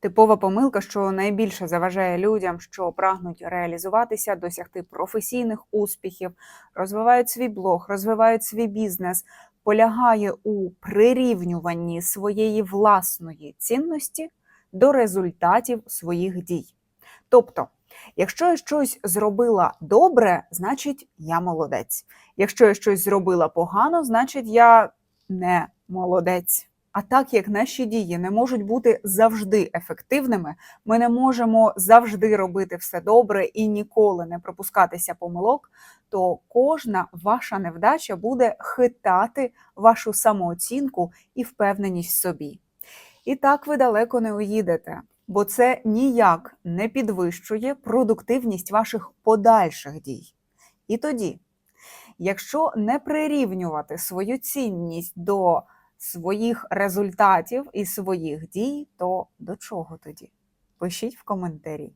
Типова помилка, що найбільше заважає людям, що прагнуть реалізуватися, досягти професійних успіхів, розвивають свій блог, розвивають свій бізнес, полягає у прирівнюванні своєї власної цінності до результатів своїх дій. Тобто, якщо я щось зробила добре, значить я молодець. Якщо я щось зробила погано, значить я не молодець. А так як наші дії не можуть бути завжди ефективними, ми не можемо завжди робити все добре і ніколи не пропускатися помилок, то кожна ваша невдача буде хитати вашу самооцінку і впевненість в собі. І так ви далеко не уїдете, бо це ніяк не підвищує продуктивність ваших подальших дій. І тоді, якщо не прирівнювати свою цінність до своїх результатів і своїх дій, то до чого тоді? Пишіть в коментарі.